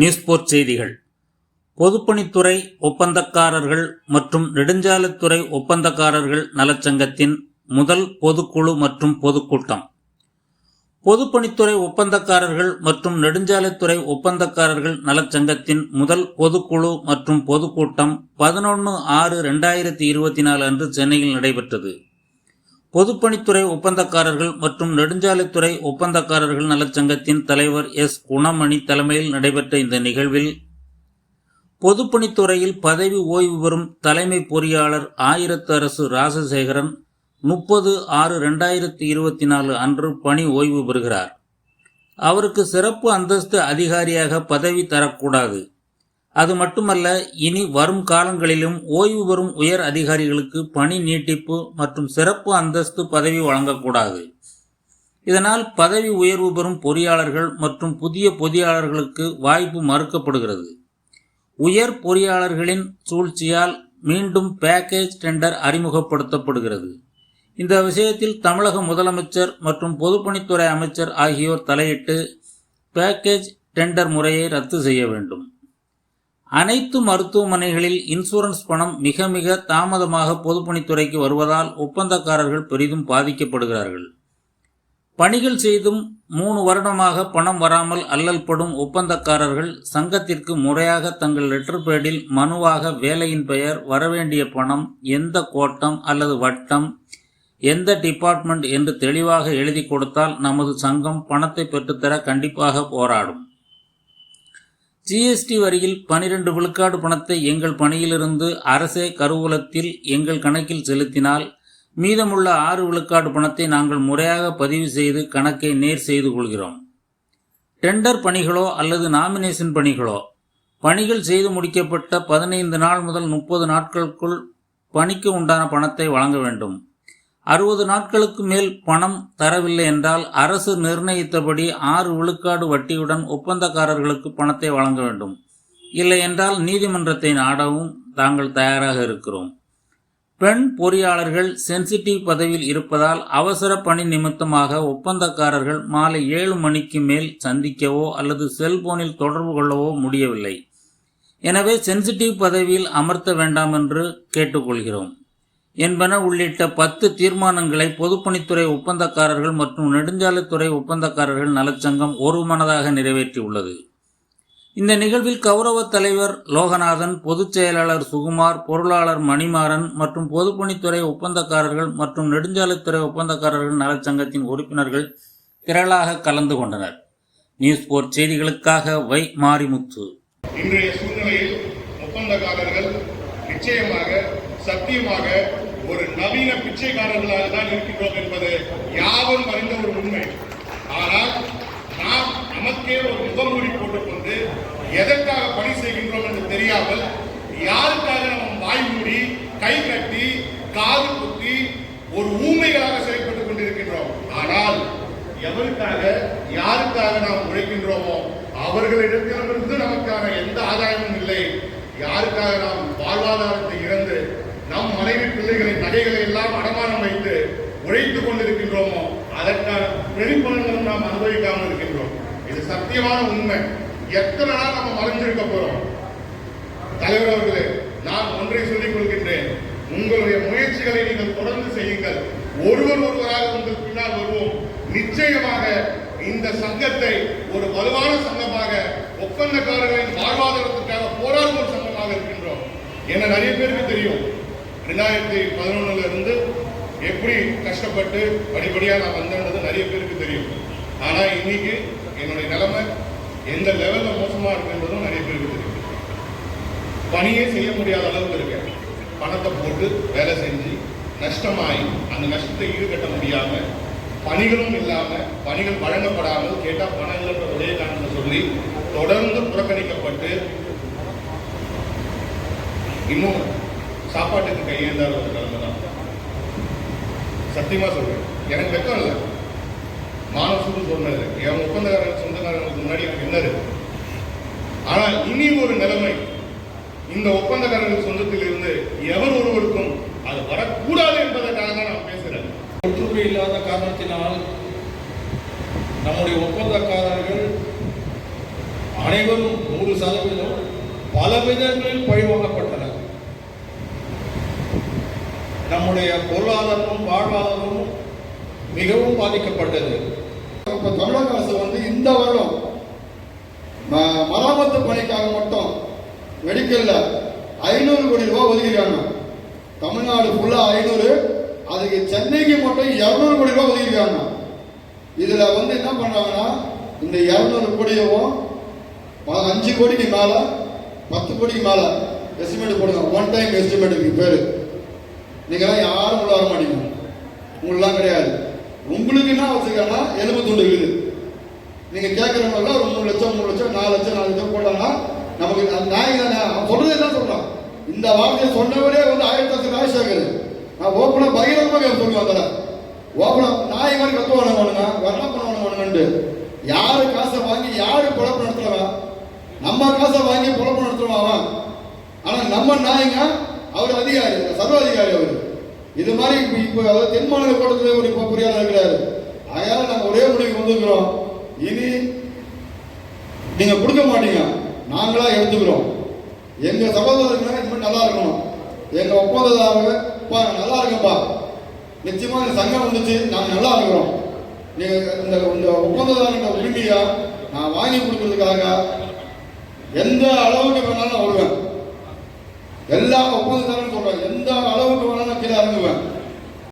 நியூஸ்போர்ட் செய்திகள். பொதுப்பணித்துறை ஒப்பந்தக்காரர்கள் மற்றும் நெடுஞ்சாலைத்துறை ஒப்பந்தக்காரர்கள் நலச்சங்கத்தின் முதல் பொதுக்குழு மற்றும் பொதுக்கூட்டம். பொதுப்பணித்துறை ஒப்பந்தக்காரர்கள் மற்றும் நெடுஞ்சாலைத்துறை ஒப்பந்தக்காரர்கள் நலச்சங்கத்தின் முதல் பொதுக்குழு மற்றும் பொதுக்கூட்டம் பதினொன்று ஆறு ரெண்டாயிரத்தி இருபத்தி நாலு அன்று சென்னையில் நடைபெற்றது. பொதுப்பணித்துறை ஒப்பந்தக்காரர்கள் மற்றும் நெடுஞ்சாலைத்துறை ஒப்பந்தக்காரர்கள் நலச்சங்கத்தின் தலைவர் எஸ். குணமணி தலைமையில் நடைபெற்ற இந்த நிகழ்வில் பொதுப்பணித்துறையில் பதவி ஓய்வு பெறும் தலைமை பொறியாளர் ஆயிரத்து அரசு ராசசேகரன் முப்பது ஆறு ரெண்டாயிரத்தி இருபத்தி நாலு அன்று பணி ஓய்வு பெறுகிறார். அவருக்கு சிறப்பு அந்தஸ்து அதிகாரியாக பதவி தரக்கூடாது. அது மட்டுமல்ல இனி வரும் காலங்களிலும் ஓய்வு பெறும் உயர் அதிகாரிகளுக்கு பணி நீட்டிப்பு மற்றும் சிறப்பு அந்தஸ்து பதவி வழங்கக்கூடாது. இதனால் பதவி உயர்வு பெறும் பொறியாளர்கள் மற்றும் புதிய பொறியாளர்களுக்கு வாய்ப்பு மறுக்கப்படுகிறது. உயர் பொறியாளர்களின் சூழ்ச்சியால் மீண்டும் பேக்கேஜ் டெண்டர் அறிமுகப்படுத்தப்படுகிறது. இந்த விஷயத்தில் தமிழக முதலமைச்சர் மற்றும் பொதுப்பணித்துறை அமைச்சர் ஆகியோர் தலையிட்டு பேக்கேஜ் டெண்டர் முறையை ரத்து செய்ய வேண்டும். அனைத்து மருத்துவமனைகளில் இன்சூரன்ஸ் பணம் மிக மிக தாமதமாக பொதுப்பணித்துறைக்கு வருவதால் ஒப்பந்தக்காரர்கள் பெரிதும் பாதிக்கப்படுகிறார்கள். பணிகள் செய்தும் மூணு வருடமாக பணம் வராமல் அல்லல்படும் ஒப்பந்தக்காரர்கள் சங்கத்திற்கு முறையாக தங்கள் லெட்டர் பேடில் மனுவாக வேலையின் பெயர் வரவேண்டிய பணம் எந்த கோட்டம் அல்லது வட்டம் எந்த டிபார்ட்மெண்ட் என்று தெளிவாக எழுதி கொடுத்தால் நமது சங்கம் பணத்தை பெற்றுத்தர கண்டிப்பாக போராடும். ஜிஎஸ்டி வரியில் பனிரெண்டு விழுக்காடு பணத்தை எங்கள் பணியிலிருந்து அரசே கருவூலத்தில் எங்கள் கணக்கில் செலுத்தினால் மீதமுள்ள ஆறு விழுக்காடு பணத்தை நாங்கள் முறையாக பதிவு செய்து கணக்கை நேர் செய்து கொள்கிறோம். டெண்டர் பணிகளோ அல்லது நாமினேஷன் பணிகளோ பணிகள் செய்து முடிக்கப்பட்ட பதினைந்து நாள் முதல் முப்பது நாட்களுக்குள் பணிக்கு உண்டான பணத்தை வழங்க வேண்டும். அறுபது நாட்களுக்கு மேல் பணம் தரவில்லை என்றால் அரசு நிர்ணயித்தபடி ஆறு விழுக்காடு வட்டியுடன் ஒப்பந்தக்காரர்களுக்கு பணத்தை வழங்க வேண்டும். இல்லை என்றால் நீதிமன்றத்தை நாடவும் தாங்கள் தயாராக இருக்கிறோம். பெண் பொறியாளர்கள் சென்சிட்டிவ் பதவியில் இருப்பதால் அவசர பணி நிமித்தமாக ஒப்பந்தக்காரர்கள் மாலை ஏழு மணிக்கு மேல் சந்திக்கவோ அல்லது செல்போனில் தொடர்பு கொள்ளவோ முடியவில்லை. எனவே சென்சிட்டிவ் பதவியில் அமர்த்த வேண்டாம் என்று கேட்டுக்கொள்கிறோம். என்பன உள்ளிட்ட பத்து தீர்மானங்களை பொதுப்பணித்துறை ஒப்பந்தக்காரர்கள் மற்றும் நெடுஞ்சாலைத்துறை ஒப்பந்தக்காரர்கள் நலச்சங்கம் ஒருமனதாக நிறைவேற்றியுள்ளது. இந்த நிகழ்வில் கௌரவ தலைவர் லோகநாதன் பொதுச் செயலாளர் சுகுமார் பொருளாளர் மணிமாறன் மற்றும் பொதுப்பணித்துறை ஒப்பந்தக்காரர்கள் மற்றும் நெடுஞ்சாலைத்துறை ஒப்பந்தக்காரர்கள் நலச்சங்கத்தின் உறுப்பினர்கள் திரளாக கலந்து கொண்டனர். நியூஸ் போர்ட் செய்திகளுக்காக வை மாரிமுத்து. இன்றைய சூழ்நிலையில் ஒப்பந்தக்காரர்கள் நிச்சயமாக சத்தியமாக நவீன பிச்சைக்காரர்களாக தான் இருக்கின்றோம் என்பது யாவரும் அறிந்த ஒரு உண்மை. ஆனால் நாம் நமக்கே ஒரு முகமூடி போட்டுக்கொண்டு எதற்காக பணி செய்கின்றோம் என்று தெரியாமல் யாருக்காக நம்ம வாய் மூடி கை கட்டி காது குத்தி ஒரு ஊமைகளாக செயல்பட்டுக் கொண்டிருக்கின்றோம். ஆனால் எவருக்காக யாருக்காக நாம் உழைக்கின்றோமோ அவர்களிடத்திலிருந்து நமக்கான எந்த ஆதாயமும் இல்லை. யாருக்காக நாம் வாழ்வாதாரத்தை இழந்து அதற்கான பிரதிபலன்களும் நாம் அனுபவிக்காமல் இருக்கின்றோம். இது சத்தியமான உண்மை. எத்தனை நாள் நம்ம மறைஞ்சிருக்க போறோம்? தலைவர் அவர்களே நான் ஒன்றை சொல்லிக் கொள்கின்றேன். உங்களுடைய முயற்சிகளை நீங்கள் தொடர்ந்து செய்யுங்கள். ஒருவர் ஒருவராக உங்கள் பின்னால் வருவோம். நிச்சயமாக இந்த சங்கத்தை ஒரு வலுவான சங்கமாக ஒப்பந்தக்காரர்களின் வாழ்வாதாரத்துக்காக போராடும் ஒரு சங்கமாக இருக்கின்றோம். என நிறைய பேருக்கு தெரியும். ரெண்டாயிரத்தி பதினொன்னுல இருந்து எப்படி கஷ்டப்பட்டு படிப்படியாக நான் வந்தேன்றது நிறைய பேருக்கு தெரியும். ஆனால் இன்னைக்கு என்னுடைய நிலைமை எந்த லெவலில் மோசமாக இருக்குன்றதும் நிறைய பேருக்கு தெரியும். பணியே செய்ய முடியாத அளவுக்கு இருக்கேன். பணத்தை போட்டு வேலை செஞ்சு நஷ்டமாயி அந்த நஷ்டத்தை ஈடுகட்ட முடியாமல் பணிகளும் இல்லாமல் பணிகள் வழங்கப்படாமல் கேட்டால் பணம் இல்லைன்ற ஒரே காரணம் சொல்லி தொடர்ந்து புறக்கணிக்கப்பட்டு இன்னும் சாப்பாட்டுக்கு கையேந்தாத ஒரு கிழமை தான் சத்தியமா சொல்றேன். எனக்கு வெக்கம் இல்லை. மானசூடு சொன்னது. என் ஒப்பந்தக்காரன் சொந்தக்காரங்களுக்கு முன்னாடி எனக்கு என்ன இருக்கு? ஆனால் இனி ஒரு நிலைமை. இந்த ஒப்பந்தக்காரர்கள் சொந்தத்தில் இருந்து எவர் ஒருவருக்கும் அது வரக்கூடாது என்பதற்காக தான் நான் பேசுறேன். ஒற்றுமை இல்லாத காரணத்தினால் நம்முடைய ஒப்பந்தக்காரர்கள் அனைவரும் நூறு சதவீதம் பல விதங்களில் பழிவாங்கப்பட்டனர். நம்முடைய பொருளாதாரமும் வாழ்வாதாரமும் மிகவும் பாதிக்கப்பட்டது. இப்போ தமிழக அரசு வந்து இந்த வருடம் ம- மராமத்து பணிக்காக மட்டும் மெடிக்கல்ல ஐநூறு கோடி ரூபாய் ஒதுக்கிருக்காங்க தமிழ்நாடு ஃபுல்லாக ஐநூறு அதுக்கு சென்னைக்கு மட்டும் இரநூறு கோடி ரூபாய் ஒதுக்கிருக்காங்க இதில் வந்து என்ன பண்ணுறாங்கன்னா இந்த இரநூறு கோடியவும் அஞ்சு கோடிக்கு மேலே பத்து கோடிக்கு மேலே எஸ்டிமேட் போடுங்க. ஒன் டைம் எஸ்டிமேட்டுக்கு பேர். நீங்களாம் யாரும் உள்ள வர மாட்டீங்க உங்களெலாம் கிடையாது உங்களுக்கு என்ன வச்சிருக்காங்கன்னா எலும்பு துண்டு இருக்குது நீங்கள் கேட்குறவங்களா ஒரு மூணு லட்சம் மூணு லட்சம் நாலு லட்சம் நாலு லட்சம் போட்டாங்கன்னா நமக்கு அந்த நாய் தானே அவன் சொல்றதே தான் சொல்கிறான் இந்த வார்த்தையை சொன்னவரே வந்து ஆயிரத்தி வருஷம் ராஜசேகர் நான் ஓப்பனாக பகிரங்கமாக சொல்லுவேன் அதில் ஓப்பனாக நாய் மாதிரி கத்துவானு வேணுங்க வர்ண பண்ண வானுங்கன்ட்டு யாரு காசை வாங்கி யாரு குழப்பம் நடத்துறவன் நம்ம காசை வாங்கி குழப்பம் நடத்துறவன் அவன் நம்ம நாயங்க அவர் அதிகாரி சர்வ அதிகாரி அவர். இது மாதிரி இப்போ இப்போ அதாவது தென் மாநில கூட்டத்தில் ஒரு இப்போ புரியாத இருக்கிறாரு. அதனால நாங்கள் ஒரே முடிவுக்கு வந்துக்கிறோம் இனி நீங்கள் கொடுக்க மாட்டீங்க. நாங்களா எடுத்துக்கிறோம். எங்கள் சகோதரர்கள் இனிமேல் நல்லா இருக்கணும். எங்கள் ஒப்பந்ததாரங்க நல்லா இருக்கும்பா நிச்சயமாக இந்த சங்கம் வந்துச்சு. நாங்கள் நல்லா இருக்கிறோம். நீங்கள் இந்த இந்த ஒப்பந்ததாரங்க உரிமையாக நான் வாங்கி கொடுக்கறதுக்காக எந்த அளவுக்கு வேணாலும் நான் வருவேன். எல்லா ஒப்பந்ததாரரும் சொல்றாங்க. எந்த அளவுக்கு